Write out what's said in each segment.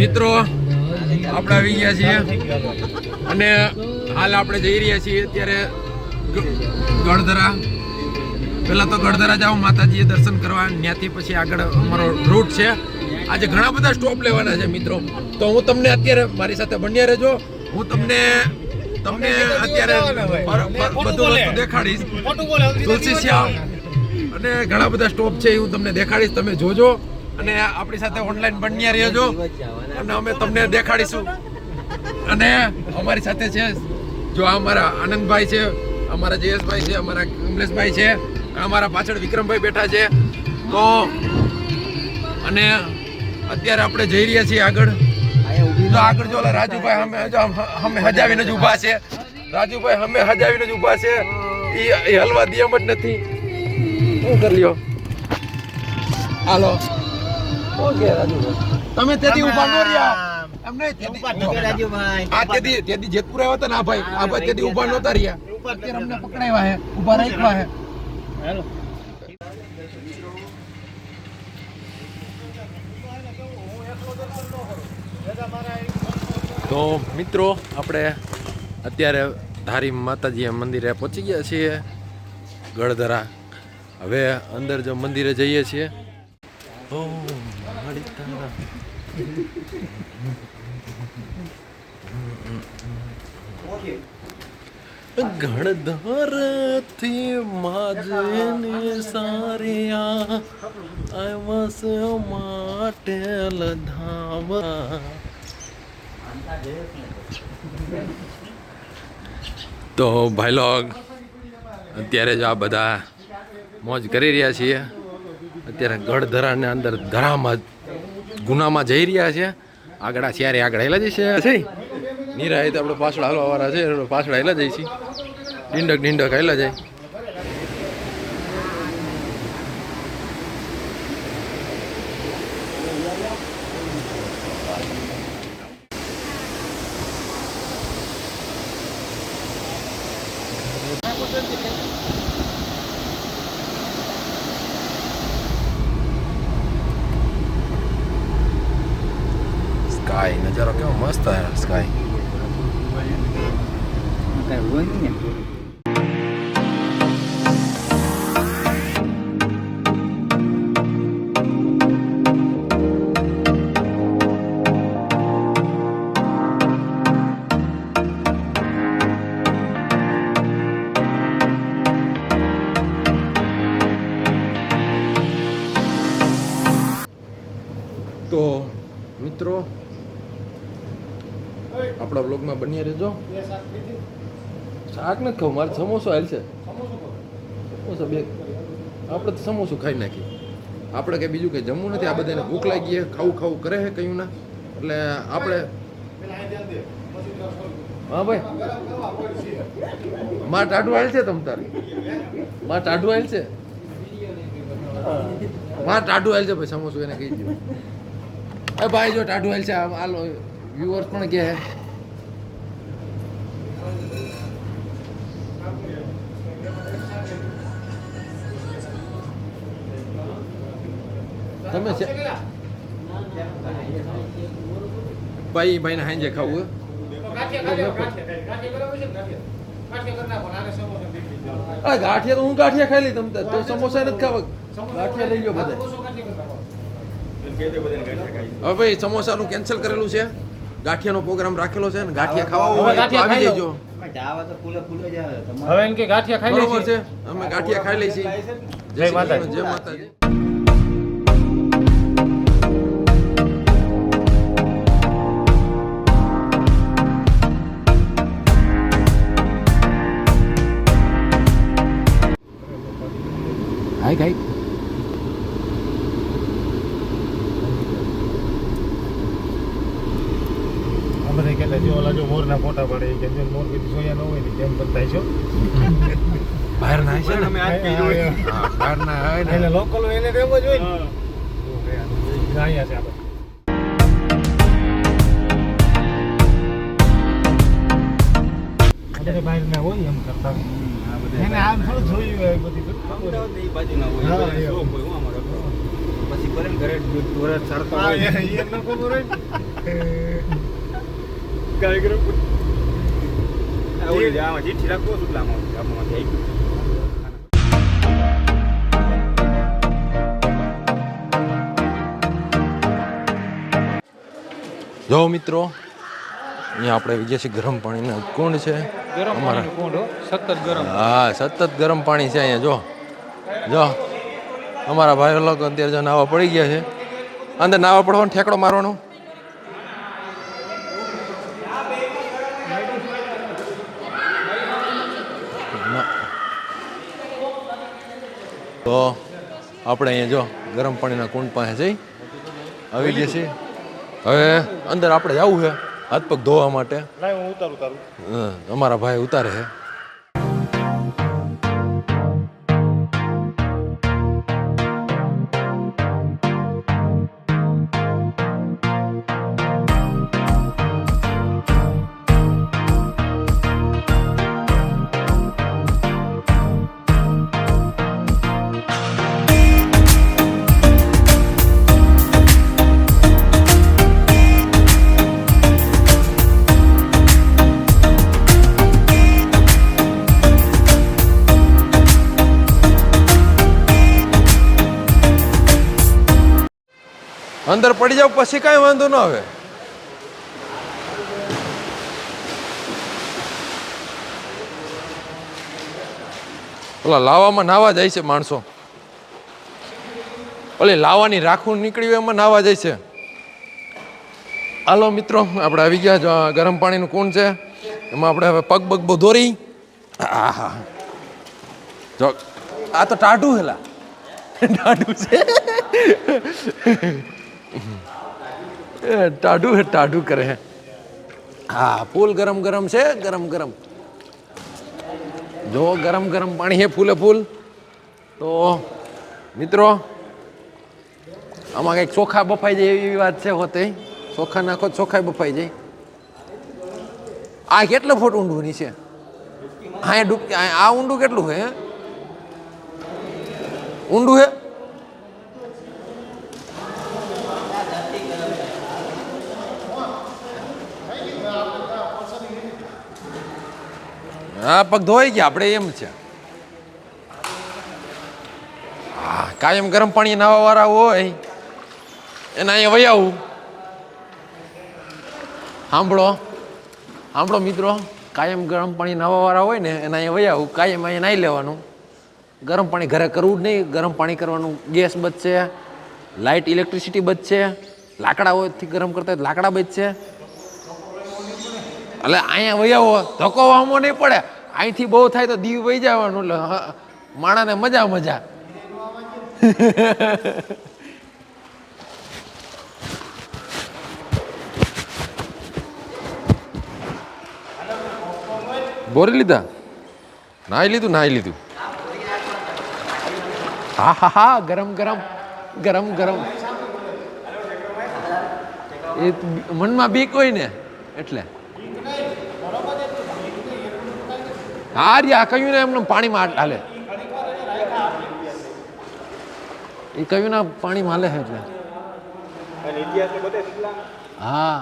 મિત્રો આપણે આવી ગયા છીએ. અને હાલ આપણે જઈ રહ્યા છીએ અત્યારે ગણધરા પહેલાં તો ગણધરા જાઓ માતાજીએ દર્શન કરવા. ત્યાંથી પછી આગળ અમારો રૂટ છે. આજે ઘણા બધા સ્ટોપ લેવાના છે મિત્રો. તો હું તમને અત્યારે મારી સાથે બન્યા રહેજો. હું તમને તમને અત્યારે બધું વસ્તુ દેખાડીશ. તુલસી શ્યામ. અને ઘણા બધા સ્ટોપ છે, એવું તમને દેખાડીશ, તમે જોજો. અને આપણી સાથે ઓનલાઈન બન્યા રહેજો. અને અમે તમને દેખાડીશું. અને અમારી સાથે છે, જો અમારા આનંદભાઈ છે, અમારા જયેશભાઈ છે, અમારા કમલેશભાઈ છે, અમારા પાછળ વિક્રમભાઈ બેઠા છે. તો અને અત્યારે આપણે જઈ રહ્યા છીએ આગળ. તો આગળ જો રાજુભાઈ અમે અમે હજાવીને જ ઊભા છે. રાજુભાઈ અમે હજાવીને જ ઊભા છે. એ હલવા દિયમ જ નથી. શું કરી લ્યો? હાલો. ઓકે રાજુભાઈ તમે તેથી ઊભા ન રહ્યા. એમ નહીં તેથી- ઊભા ન રહ્યા, રાજુભાઈ. આ તેથી તેથી જેતપુર આવ્યા હતા ને આ ભાઈ. આ ભાઈ તેથી ઊભા નહોતા રહ્યા. અત્યારે અમને પકડાવ્યા હે ઊભા રાખ્યા હે હાલો. તો મિત્રો આપણે અત્યારે ધારી માતાજી મંદિરે પહોંચી ગયા છીએ ગળધરા હવે અંદર જો મંદિરે જઈએ છીએ. ગણધરથી માજને સારિયા આવસ માટે લધાવા. તો ભાઈ લોગ અત્યારે જો આ બધા મોજ કરી રહ્યા છીએ. અત્યારે ગઢધરાને અંદર ધરામાં ગુનામાં જઈ રહ્યા છે. આગળ ત્યારે આગળ હેલા જઈશે છે. નીરા તો આપણે પાછળ હાલવા વાળા છે પાછળ હેલા જઈશી ડીંડક ડીંડક હેલા જાય. સ્કાય નજારો કેવો મસ્ત હે સ્કાય તો બ્લોગમાં રહેજો શાક નથી ખાવું મારે સમોસો હાલ છે. સમોસો બે. આપણે તો સમોસું ખાઈ નાખીએ. આપણે કંઈ બીજું કંઈ જમવું નથી આ બધાને ભૂખ લાગી છે ખાવું ખાવું કરે છે કયું ના? એટલે આપણે હા ભાઈ. માં ટાઢું હાલ છે તમ તારે? માં ટાઢું હાલ છે? માં ટાઢું હાલ છે ભાઈ સમોસું એને કહી દો એ ભાઈ જો ટાઢું હાલ છે આ વ્યુઅર્સ પણ કહે તમે ભાઈ ભાઈને હાંજે ખાવું ગાંઠિયા. આ તો હું ગાંઠિયા ખાઈ લઈ તમ તો સમોસા નથી ખાવા ગાંઠિયા લઈ બધા. હવે ભાઈ સમોસાનું કેન્સલ કરેલું છે ગાંઠિયાનો પ્રોગ્રામ રાખેલો છે ને ગાંઠિયા ખાવા હોય તો ગાંઠિયા આવી. જજો હવે એમ કે ગાંઠિયા ખાઈ બરોબર છે અમે ગાંઠિયા ખાઈ જય જય માતાજી. જય માતાજી હાય ગાય આપણે બહારના હોય એમ કરતા એને આમ થોડું જોયું હોય બધી બાજુ ના હોય. પછી કરે ઘરે ઢોર ચડતા હોય. એ- એ ન ખબર હોય ને. આવું આમાં જીઠી રાખવો એટલે આમાં આમાંથી જો મિત્રો અહીંયા આપણે વિજય છે ગરમ પાણીના કુંડ છે. ગરમ પાણીનું કુંડ સતત ગરમ. હા સતત ગરમ પાણી છે અહીંયા જો. જો. અમારા ભાઈઓ લોકો અત્યારે જો નાવા પડી ગયા છે. અંદર નાવા પડવાનો ઠેકડો મારવાનો. તો આપણે અહીંયા જો ગરમ પાણીના કુંડ પાસે જઈ આવી ગયા છીએ. હવે અંદર આપણે જવું છે. હાથ પગ ધોવા માટે? લાય હું ઉતારું તારું. અમારા ભાઈ ઉતારે છે. અંદર પડી જાવ પછી કાંઈ વાંધો ન આવે. ઓલા લાવામાં નાવા જાય છે માણસો. ઓલી લાવાની રાખું નીકળી એમાં નાવા જાય છે. હાલો મિત્રો, આપણે આવી ગયા જો ગરમ પાણીનું કુંડ છે. એમાં આપણે હવે પગ પગ બહુ દોરી આહા. જો, આ તો ટાઢું હેલા. ટાઢું છે. ટાઢું હે, ટાઢું કરે હે. હા, ફૂલ ગરમ ગરમ છે, ગરમ ગરમ. જો ગરમ ગરમ પાણી હે ફૂલે ફૂલ, તો મિત્રો, આમાં કંઈક ચોખા બફાઈ જાય એવી વાત છે હોતે. ચોખા નાખો ચોખા બફાઈ જાય. આ કેટલો ફૂટ ઊંડું ની છે? હા એ ડૂબ, આ ઊંડું કેટલું હે? ઊંડું હે? હા પગ ધોઈ ગયા, આપણે એમ છે. હા, કાયમ ગરમ પાણી નાવા વાળા હોય, એના અહીંયા વહી આવું. સાંભળો સાંભળો મિત્રો, કાયમ ગરમ પાણી નાવા વાળા હોય ને, એના અહીંયા વહી આવું. કાયમ અહીંયા નાહી લેવાનું. ગરમ પાણી ઘરે કરવું જ નહીં, ગરમ પાણી કરવાનું ગેસ બચશે લાઇટ ઇલેક્ટ્રિસિટી બચશે, લાકડા હોયથી ગરમ કરતા હોય લાકડા બચશે. એટલે અહીંયા વહી આવો, ધક્કો વામો નહીં પડે. અહીંથી બહુ થાય તો દીવ વહી જવાનું, એટલે માણાને મજા મજા. બોરી લીધા? નાઈ લીધું નાઈ લીધું. હા હા હા, ગરમ ગરમ ગરમ ગરમ. એ મનમાં બીક હોય ને, એટલે. આ કયું ને એમને પાણીમાં હાલે એ કયું ને પાણીમાં હાલે છે એટલે હા.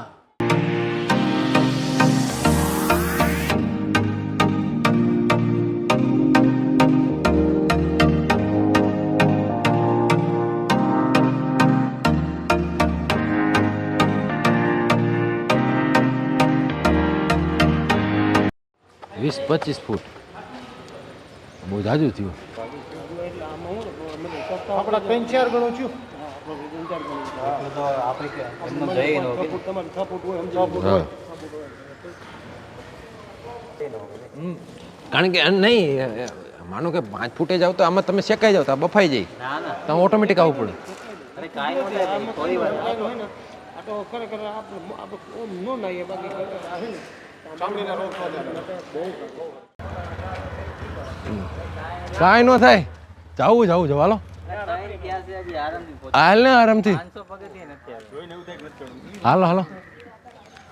વીસ પચીસ ફૂટ. બહુ જાજુ થયું. કારણ કે નહીં માનો કે પાંચ ફૂટે જાવ તો આમાં તમે શેકાઈ જાવ તો આ બફાઈ જાય. ના ના તમે ઓટોમેટિક આવવું પડે. અરે કાઈ નો થાય થોડી વાર હોય ને આ તો ખરેખર આપણે આપણે ન નાહીએ બાકી કાંઈ ન થાય. જાવું જાવું જવા. હાલો. હાલ ને આરામથી. હાલો હાલો.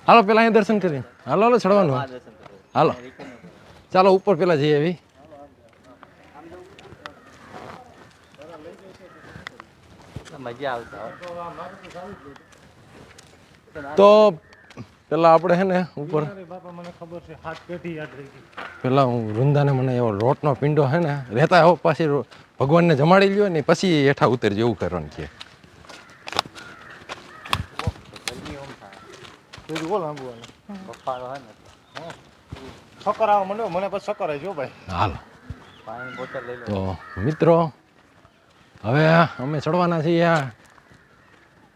હાલો પેલા અહીંયા દર્શન કરીએ હાલો હાલો ચડવાનું. હાલો. ચાલો ઉપર પેલા જઈએ એવી. તો પેલા આપણે હે ને ઉપર બાપા મને ખબર છે હાથ પેઢી યાદ રહી ગઈ. પેલા હું વૃંદાને મને એવો રોટનો પિંડો હે ને રહેતા એવો પાછી ભગવાનને જમાડી લ્યો ને પછી હેઠા ઉતરજો એવું કરવાનું છે. પેઢી બોલ આંબુ બફારો હોય ને. સકર આવવા માંડ્યો મને પછી સકર જો ભાઈ. હાલ. તો મિત્રો હવે અમે ચડવાના છીએ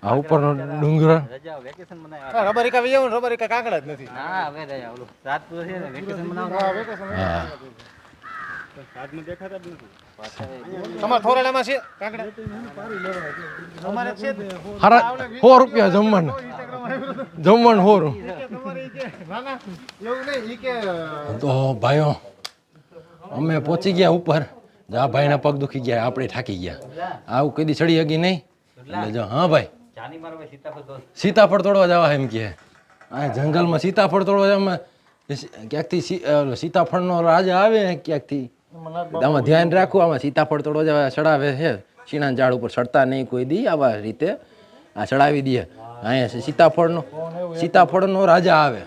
આ ઉપરનો ડુંગર. રજા વેકેશન મનાય ને રબારિકા કાંકડા જ નથી. ના હવે રજા ઓલું રાત છે ને વેકેશન મનાવો હા વેકેશન હા. આજમાં દેખાતા જ નથી. પાછા તમારા થોરાડામાં છે કાંકડા અમારે છે રૂપિયા જમવાનું. જમવાનું સો રૂપિયા કે તમારે ઈ કે ના ના એવું નહીં ઈ કે તો ભાઈઓ અમે પહોંચી ગયા ઉપર. આ ભાઈના પગ દુખી ગયા આપણે થાકી ગયા. આવું કદી ચડી હગી નહીં? એટલે જો હા ભાઈ. સીતાફળ તોડવા જવા એમ કે આ જંગલમાં સીતાફળ તોડવા જવામાં ક્યાંકથી સીતાફળનો રાજા આવે ક્યાંકથી? આમાં ધ્યાન રાખવું આમાં સીતાફળ તોડવા જવા ચડાવે છે શીણા ઝાડ ઉપર ચડતા નહીં કોઈ દી આવા રીતે. આ ચડાવી દે. અહીંયા સીતાફળનો સીતાફળનો રાજા આવે.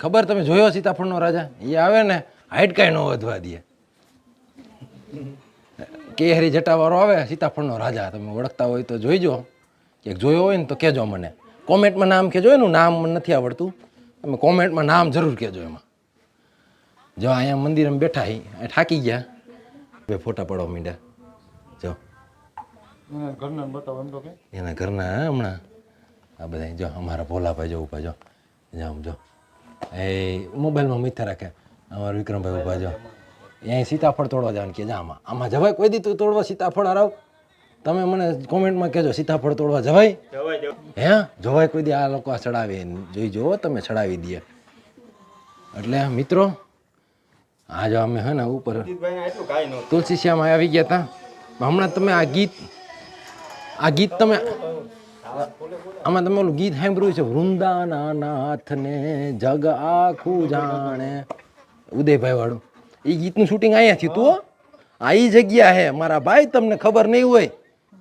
ખબર તમે જોયો સીતાફળનો રાજા? એ આવે ને હાઈટ કાંઈ ન વધવા દે. કેહરી જટાવાળો આવે સીતાફળનો રાજા. તમે ઓળખતા હોય તો જોઈજો. કે જોયો હોય ને તો કહેજો મને. કોમેન્ટમાં નામ કહેજો એનું નામ મને નથી આવડતું. તમે કોમેન્ટમાં નામ જરૂર કહેજો એમાં. જો અહીંયા મંદિરમાં બેઠા હી અહીં થાકી ગયા. બે ફોટા પડવા માંડ્યા. જો. ઘરના બતાવો એમ તો કે. એના ઘરના હમણાં. આ બધા જો અમારા ભોલાભાઈ જો ઊભા જો. જામ જો એ મોબાઈલમાં મીઠા રાખે અમારા વિક્રમભાઈ ઊભા જો. અહીંયા સીતાફળ તોડવા જવાનું કે જા આમાં. આમાં જવાય કોઈ દી તું તોડવા સીતાફળ હરાવ. તમે મને કોમેન્ટમાં કહેજો સીતાફળ તોડવા જવાય? હે? જવાય કોઈ દી આ લોકો આ ચડાવે. જોઈ જુઓ તમે ચડાવી દે એટલે મિત્રો આ જો અમે હે ને ઉપર તુલસી શ્યામ આવી ગયા હતા હમણાં તમે આ ગીત આ ગીત તમે આમાં તમે ઓલું ગીત સાંભળ્યું છે વૃંદાના નાથને જગ આખું જાણે. ઉદયભાઈ વાળું એ ગીતનું શૂટિંગ અહીંયા થયું તું આ એ જગ્યા હે મારા ભાઈ તમને ખબર નહીં હોય.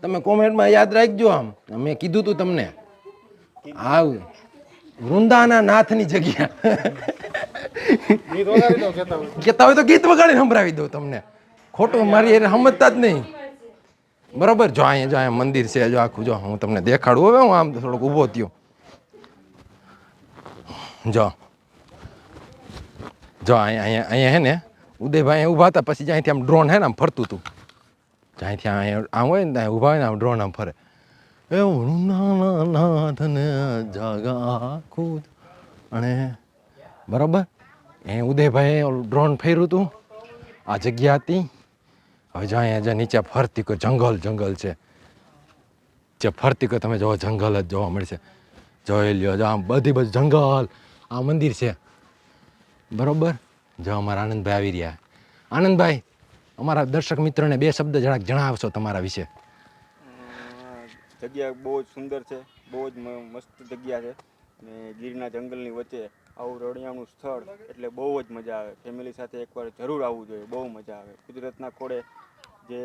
તમે કોમેન્ટમાં યાદ રાખજો આમ. મેં કીધું તું તમને. આ વૃંદાના નાથની જગ્યા. કહેતા હોય. તો ગીત વગાડીને સંભળાવી દઉં તમને. ખોટું મારી એને સમજતા જ નહીં. બરોબર? જો અહીંયા જો અહીંયા મંદિર છે જો આખું જો હું તમને દેખાડું. હવે હું આમ થોડોક ઊભો થયો. જો. જો અહીંયા અહીંયા અહીંયા હે ને ઉદયભાઈ ઊભા હતા પછી જ્યાંથી આમ ડ્રોન હે ને આમ ફરતું હતું. જ્યાંથી અહીંયા આમ હોય ને ત્યાં ઊભા હોય ને આમ ડ્રોન આમ ફરે એ નાથને જાગા આખું અને બરાબર એ ઉદયભાઈ ડ્રોન ફેર્યું હતું આ જગ્યા હતી હવે જો અહીંયા જે નીચે ફરતી કોઈ જંગલ જંગલ છે જે ફરતી કોઈ તમે જોવો જંગલ જ જોવા મળશે જોઈ લ્યો જો આમ બધી બધી જંગલ આ મંદિર છે બરાબર જો અમારા આનંદભાઈ આવી રહ્યા આનંદભાઈ અમારા દર્શક મિત્રોને બે શબ્દ જરાક જણાવશો તમારા વિશે. જગ્યા બહુ જ સુંદર છે બહુ જ મસ્ત જગ્યા છે. અને ગીરના જંગલની વચ્ચે આવું રળિયામણું સ્થળ એટલે બહુ જ મજા આવે. ફેમિલી સાથે એકવાર જરૂર આવવું જોઈએ બહુ મજા આવે. કુદરતના ખોળે જે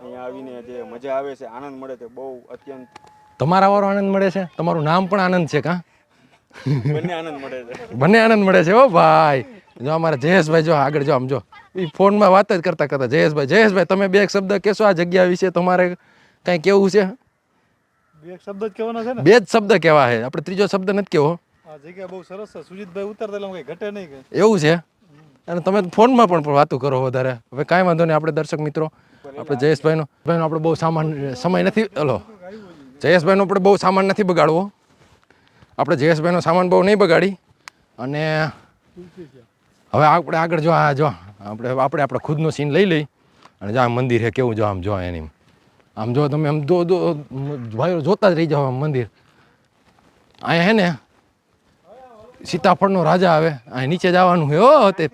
અહીંયા આવીને જે મજા આવે છે આનંદ મળે છે બહુ અત્યંત. તમારા વાળો આનંદ મળે છે? તમારું નામ પણ આનંદ છે કાં? બંને આનંદ મળે છે. બંને આનંદ મળે છે ઓ ભાઈ. જો અમારા જયેશભાઈ જો આગળ જો આમ જો. એ ફોનમાં વાત જ કરતા કરતા જયેશભાઈ જયેશભાઈ તમે બે એક શબ્દ કહેશો આ જગ્યા વિશે તમારે કંઈ કેવું છે? બે શબ્દ જ કહેવાના છે ને? બે જ શબ્દ કહેવા છે. આપણે ત્રીજો શબ્દ નથી કેવો આ જગ્યા બહુ સરસ છે. સુજીતભાઈ ઉતરતા એટલે કઈ ઘટે નહીં એવું છે? અને તમે ફોનમાં પણ વાતો કરો વધારે. હવે કાંઈ વાંધો નહીં આપણે દર્શક મિત્રો આપણે જયેશભાઈનો ભાઈનો આપણે બહુ સામાન સમય નથી હલો. જયેશભાઈનો આપણે બહુ સામાન નથી બગાડવો. આપણે જયેશભાઈનો સામાન બહુ નહીં બગાડી. અને હવે આપણે આગળ જો આ જો આપણે આપણે આપણે ખુદનો સીન લઈ લઈ અને જો આ મંદિર છે કેવું જો આમ જો એની. આમ જો તમે આમ દો દો ભાઈઓ જોતા જ રહી જાઓ મંદિર. અહીંયા હે ને સીતાફળનો રાજા આવે અહીં નીચે જવાનું હોય હો તે.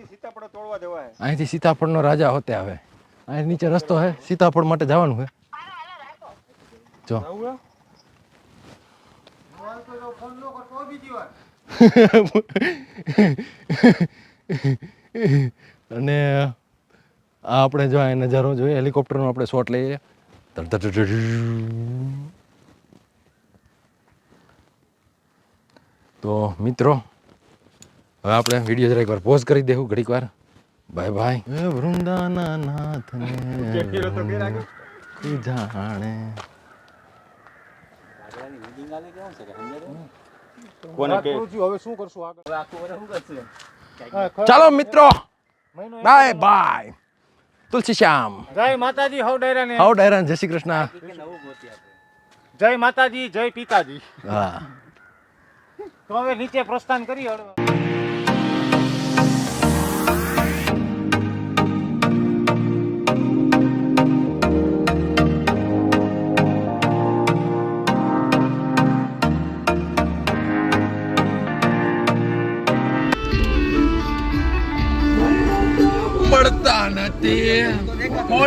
અહીંથી સીતાફળનો રાજા હોતે આવે. અહીં નીચે રસ્તો હે સીતાફળ માટે જવાનું હે. જો. અને આ આપણે જો આ નજારો જોઈએ હેલિકોપ્ટરનો આપણે શોટ લઈએ. તો મિત્રો હવે આપણે વીડિયો જરા એકવાર પોઝ કરી દેવું ઘડીક વાર. બાય બાય એ વૃંદાના નાથને જાણે? કોને કે હવે શું કરશું આગળ? આખું શું કરશે. ચાલો મિત્રો. Bye bye. તુલસી શ્યામ. જય માતાજી હવ ડાયરાને. હવ ડાયરાન જય શ્રી કૃષ્ણ. જય માતાજી જય પિતાજી. હા. તો હવે નીચે પ્રસ્થાન કરી હળવા.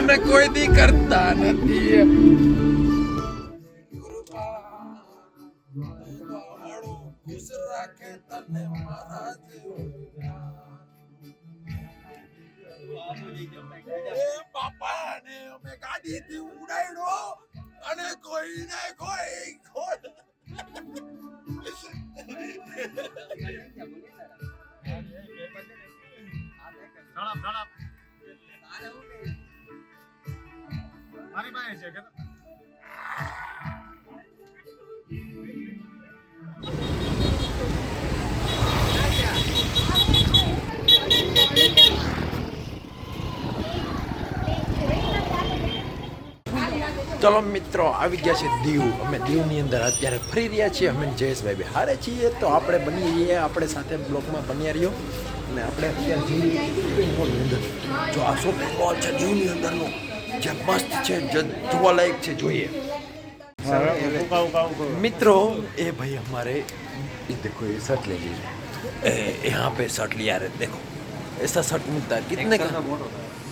ફોન કોઈ દી કરતા નથી. બાપાને અમે ગાડીથી ઉડાડ્યો અને કોઈને કોઈ ચલો મિત્રો આવી ગયા છે દીવ અમે દીવની અંદર અત્યારે ફરી રહ્યા છીએ અમે જયેશભાઈ બી હારે છીએ તો આપણે બની રહીએ આપણે સાથે બ્લોકમાં બન્યા રહ્યો અને આપણે અત્યારે જઈએ શોપિંગ મોલની અંદર જો આ શોપિંગ મોલ છે દીવની અંદરનો જે મસ્ત છે જે જોવાલાયક છે જોઈએ मित्रों ये भाई हमारे ये देखो ये शर्ट ले लीजिए ए, यहाँ पे शर्ट लिया रहे देखो ऐसा शर्ट मिलता है कितने का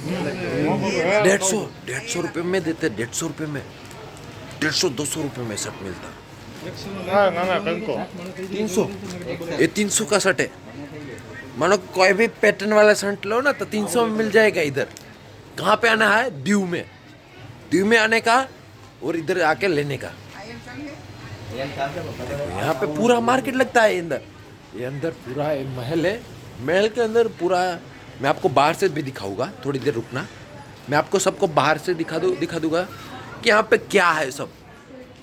डेढ़ सौ डेढ़ सौ रुपये में देते डेढ़ सौ रुपये में। डेढ़ सौ दो सौ रुपये में मिलता। तीन सौ। ये तीन सौ का है। मानो कोई भी पैटर्न वाला शर्ट लो ना तो तीन सौ में मिल जाएगा इधर। कहाँ पे आना है? दीव में। दीव में आने का और इधर आके लेने का। यहाँ पे पूरा मार्केट लगता है अंदर ये अंदर पूरा महल है। महल के अंदर पूरा मैं आपको बाहर से भी दिखाऊँगा, थोड़ी देर रुकना। मैं आपको सबको बाहर से दिखा दूँ, दिखा दूँगा कि यहाँ पे क्या है सब।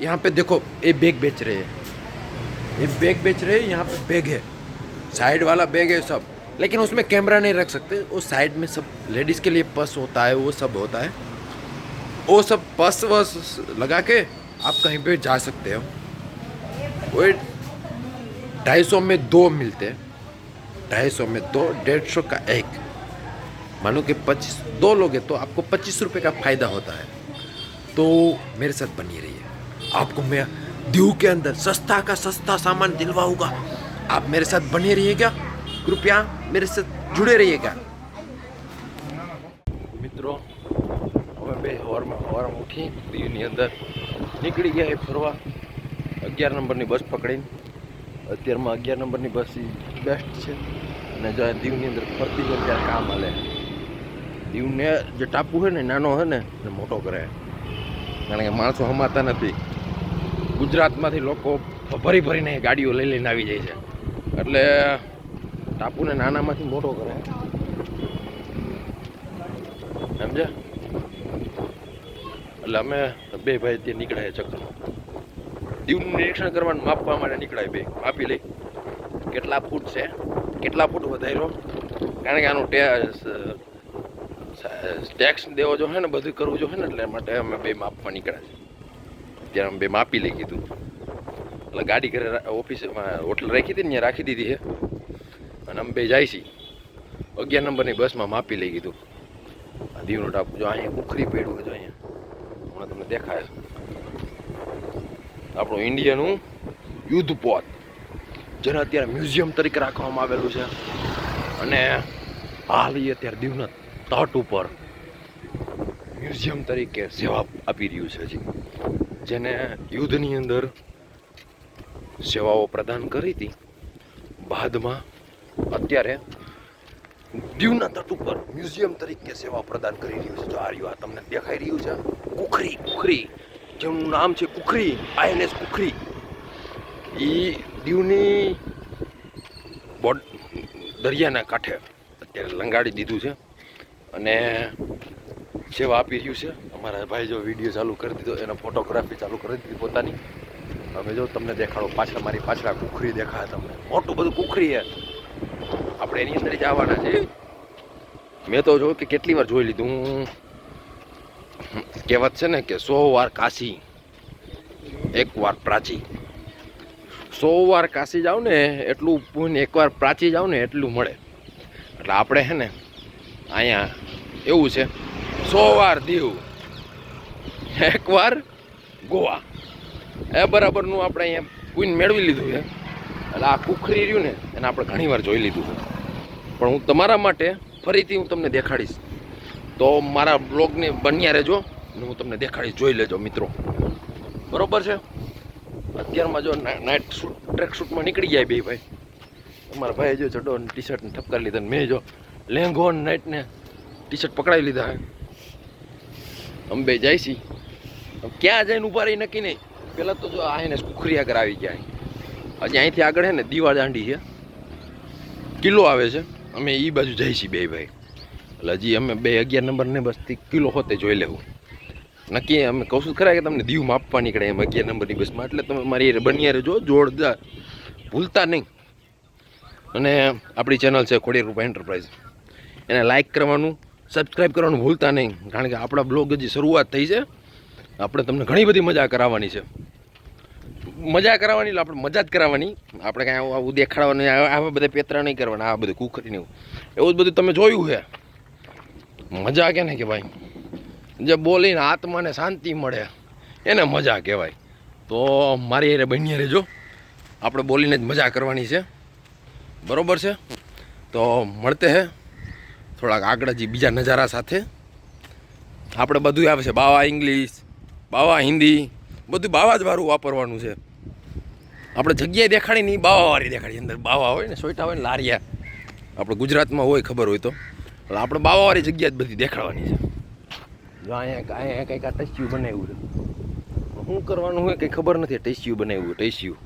यहाँ पे देखो, ये बैग बेच रहे हैं। ये बैग बेच रहे हैं, यहाँ पे बैग है। साइड वाला बैग है सब। लेकिन उसमें कैमरा नहीं रख सकते। वो साइड में सब लेडीज़ के लिए पर्स होता है, वो सब होता है। वो सब पर्स वर्स लगा के आप कहीं पे जा सकते हो। वो ढाई सौ में दो मिलते हैं। ढाई सौ में दो, डेढ़ सौ का एक। मानो कि पच्चीस दो लोग हैं तो आपको पच्चीस रुपये का फ़ायदा होता है तो मेरे साथ बनी रहिए आपको मैं दीव के अंदर सस्ता का सस्ता सामान दिलवाऊंगा आप मेरे साथ बने रहिएगा कृपया मेरे साथ जुड़े रहिएगा મિત્રો અમે બે હવારમાં હવારમાં ઉઠી દીવની અંદર નીકળી ગયા એ ફરવા અગિયાર નંબરની બસ પકડીને અત્યારમાં અગિયાર નંબરની બસ બેસ્ટ છે અને જો આ દીવની અંદર ફરતી હોય ત્યારે કામ હાલે દીવને જે ટાપુ છે ને, નાનો છે ને, એ મોટો કરે. કારણ કે માણસો હમાતા નથી. ગુજરાતમાંથી લોકો ભરી ભરીને ગાડીઓ લઈ લઈને આવી જાય છે. એટલે ટાપુને નાનામાંથી મોટો કરે. સમજે? એટલે અમે બે ભાઈ ત્યાં નીકળ્યા ચક્કરમાં. દીવનું નિરીક્ષણ કરવાનું માપવા માટે નીકળાય બે. માપી લઈ. કેટલા ફૂટ છે? કેટલા ફૂટ વધાર્યો? કારણ કે આનું ટેક્સ દેવો જો છે ને, બધું કરવું જો હે ને, એટલે માટે અમે બે માપવા નીકળ્યા છે. ત્યારે અમે બે માપી લઈ કીધું. એટલે ગાડી ઘરે ઓફિસમાં હોટલ રાખી હતી ને, ત્યાં રાખી દીધી છે. અને અમે બે જાય છીએ. અગિયાર નંબરની બસમાં માપી લઈ કીધું. દીવનો ટાપુ જો અહીંયા ઉખરી પડ્યું જો અહીંયા. હમણાં તમને દેખાય આપણું ઇન્ડિયાનું યુદ્ધ પોત. જેને અત્યારે મ્યુઝિયમ તરીકે રાખવામાં આવેલું છે. અને હાલ અત્યારે દીવના તટ ઉપર મ્યુઝિયમ તરીકે સેવા આપી રહ્યું છે હજી. જેને યુદ્ધની અંદર સેવાઓ પ્રદાન કરી હતી. બાદમાં અત્યારે દીવના તટ ઉપર મ્યુઝિયમ તરીકે સેવા પ્રદાન કરી રહ્યું છે. જો આ રહ્યું તમને દેખાઈ રહ્યું છે. કુખરી કુખરી. જેનું નામ છે કુખરી આઈએનએસ કુખરી. એ દીવની બોડ દરિયાના કાંઠે અત્યારે લંગાડી દીધું છે. અને સેવા આપી રહ્યું છે. અમારા ભાઈ જો વીડિયો ચાલુ કરી દીધો, એનો ફોટોગ્રાફી ચાલુ કરી દીધી પોતાની. હવે જો તમને દેખાડો, પાછળ મારી પાછળ કુખરી દેખાય તમને. મોટું બધું કુખરી છે. આપણે એની અંદર જ આવવાના છે. મેં તો જોયું કે કેટલી વાર જોઈ લીધું. કહેવત છે ને કે સો વાર કાશી, એક વાર પ્રાચી. સો વાર કાશી જાઓ ને એટલું પુણ્ય એકવાર પ્રાચી જાઓ ને એટલું મળે. એટલે આપણે હે ને અહીંયા. એવું છે. સો વાર દીવ. એક વાર ગોવા. એ બરાબરનું આપણે અહીંયા પુણ્ય મેળવી લીધું છે. એટલે આ કુખરી રહ્યું ને, એને આપણે ઘણી વાર જોઈ લીધું છે. પણ હું તમારા માટે ફરીથી હું તમને દેખાડીશ. તો મારા બ્લોગને બન્યા રહેજો અને હું તમને દેખાડીશ. જોઈ લેજો, મિત્રો. બરોબર છે? અત્યારમાં જો નાઇટ શૂટ ટ્રેક શૂટમાં નીકળી જાય બે ભાઈ. અમારા ભાઈએ જો ચડો ટી શર્ટ ઠપકાર લીધા ને મેં જો લેંગો નાઇટ ને ટી શર્ટ પકડાવી લીધા અંબે જાય છી. ક્યાં જઈને ઊભા રહી નક્કી નહીં. પહેલાં તો જો આ એને કુખરી આગળ આવી ગયા હજી અહીંથી આગળ હે ને દીવા દાંડી છે. કિલ્લો આવે છે. અમે એ બાજુ જઈ છીએ બે ભાઈ. એટલે હજી અમે બે અગિયાર નંબરને બસથી કિલ્લો હોતે જોઈ લેવું. નક્કી અમે કહું છું ખરા કે તમને દીવ માપવા નીકળે એમ અગિયાર નંબરની બસમાં. એટલે તમે મારી બનિયારે બન્યા રહેજો જોરદાર. ભૂલતા નહીં. અને આપણી ચેનલ છે ખોડી રૂપા એન્ટરપ્રાઇઝ એને લાઇક કરવાનું સબસ્ક્રાઈબ કરવાનું ભૂલતા નહીં. કારણ કે આપણા બ્લોગ હજી શરૂઆત થઈ છે. આપણે તમને ઘણી બધી મજા કરાવવાની છે. મજા કરાવવાની એટલે આપણે મજા જ કરાવવાની. આપણે કાંઈ આવું દેખાડવાનું આવા બધા પેતરા નહીં કરવાના, આ બધું કુખરીને એવું. એવું જ બધું તમે જોયું છે. મજા કે ને કે ભાઈ જે બોલીને આત્માને શાંતિ મળે, એને મજા કહેવાય. તો મારી અરે બની રહેજો. આપણે બોલીને જ મજા કરવાની છે. બરોબર છે? તો મળતે હે. થોડાક આગળ હજી બીજા નજારા સાથે. આપણે બધું આવે છે. બાવા ઇંગ્લિશ, બાવા હિન્દી બધું બાવા જ વાળું વાપરવાનું છે. આપણે જગ્યાએ દેખાડી નહીં બાવાવાળી દેખાડી અંદર બાવા હોય ને સોઈટા હોય ને, લારિયા. આપણે ગુજરાતમાં હોય ખબર હોય તો. આપણે બાવાવાળી જગ્યા જ બધી દેખાડવાની છે. જો અહીંયા અહીંયા કંઈક આ ટેસ્યુ બનાવ્યું છે. શું કરવાનું હોય કંઈ ખબર નથી. ટેસ્યુ બનાવ્યું, ટેસ્યુ.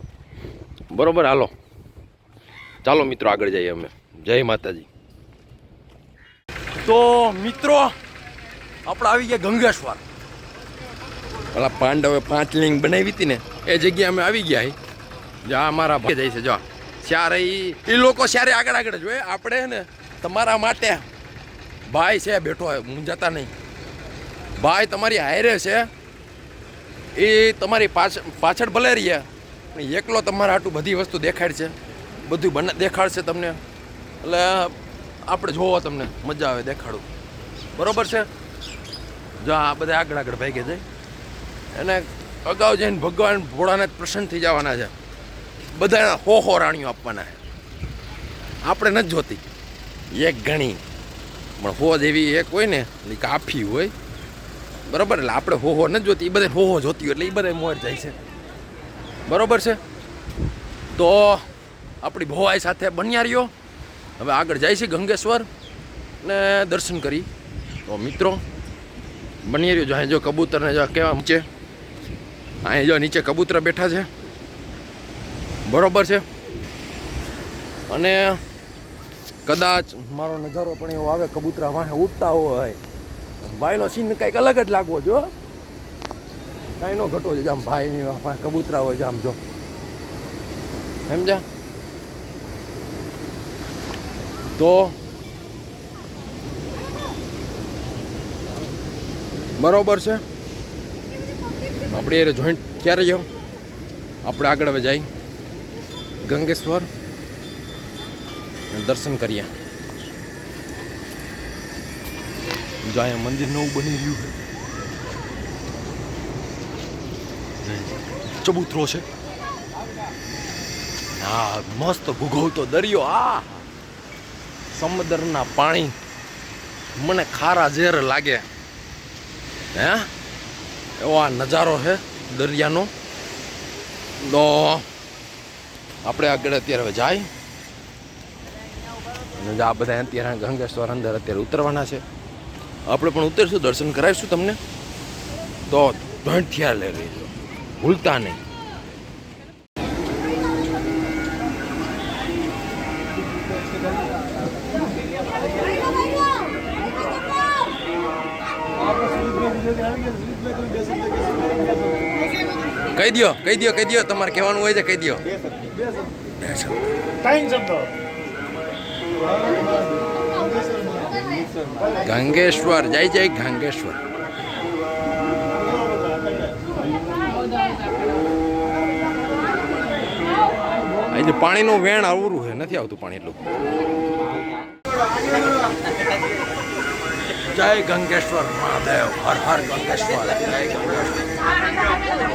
બરોબર, હાલો. ચાલો મિત્રો, આગળ જઈએ અમે. જય માતાજી. તો મિત્રો, આપણે આવી ગયા ગંગેશ્વર પેલા પાંડવે પાંચ લિંગ બનાવી હતી ને, એ જગ્યાએ અમે આવી ગયા જા, અમારા ભાઈ જાય છે, જો. ત્યારે એ લોકો ત્યારે આગળ આગળ જોઈએ આપણે ને, તમારા માટે ભાઈ છે, બેઠો હું મૂંઝાતા નહીં. ભાઈ તમારી હારે છે, એ તમારી પાછળ પાછળ ભલે રહીએ પણ એકલો તમારા આટલું બધી વસ્તુ દેખાડશે, બધું બને, દેખાડશે તમને. એટલે આપણે જોવો તમને, મજા આવે દેખાડું. બરોબર છે? જો આ બધા આગળ આગળ ભાગે જાય. એને અગાઉ જઈને ભગવાન ભોળાને પ્રસન્ન થઈ જવાના છે. બધાને હો હો રાણીઓ આપવાના છે. આપણે નથી જોતી. એક ગણી. પણ હો જેવી એક હોય ને, એટલે કાફી હોય. બરોબર? એટલે આપણે હો હો નથી જોતી. એ બધા હો હો જોતી હોય એટલે એ બધા મોર જાય છે. બરોબર છે? તો આપણી ભોવાઈ સાથે બન્યા રહ્યો. હવે આગળ જાય છે ગંગેશ્વર ને દર્શન કરી. તો મિત્રો, બની રહ્યો જો અહીં જો કબૂતરને જો કેવા નીચે અહીં જો નીચે કબૂતર બેઠા છે. બરોબર છે. અને કદાચ મારો નજારો પણ એવો આવે, કબૂતરા વાહે ઉડતા હોય. ભાઈનો સીન કંઈક અલગ જ લાગવો જો કાંઈ નો ઘટો છે આમ ભાઈની કબૂતરા હોય છે આમ જો. સમજ્યા? તો બરોબર છે. આપણે એ જોઈન્ટ ક્યારે જાઓ આપણે આગળ હવે જઈ ગંગેશ્વર. દર્શન કરીએ. જો અહીંયા મંદિર નવું બની રહ્યું છે. ચબૂતરો છે. હા, મસ્ત ભૂગવતો દરિયો. આ! સમુદ્રના પાણી મને ખારા ઝેર લાગે. હે? એવો આ નજારો છે દરિયાનો. તો આપણે આગળ અત્યારે જાય. અને આ બધા અત્યારે ગંગેશ્વર અંદર અત્યારે ઉતરવાના છે. આપણે પણ ઉતરશું, દર્શન કરાવીશું તમને. તો ધંઠિયા લઈ લેજો ભૂલતા નહીં. કહી દો કહી દો કહી દો તમારે કહેવાનું હોય છે કહી દો ગંગેશ્વર જય જય ગંગેશ્વર. પાણીનું વેણ આવરું છે નથી આવતું પાણી એટલું. જય ગંગેશ્વર મહાદેવ હર હર ગંગેશ્વર. જય ગંગેશ્વર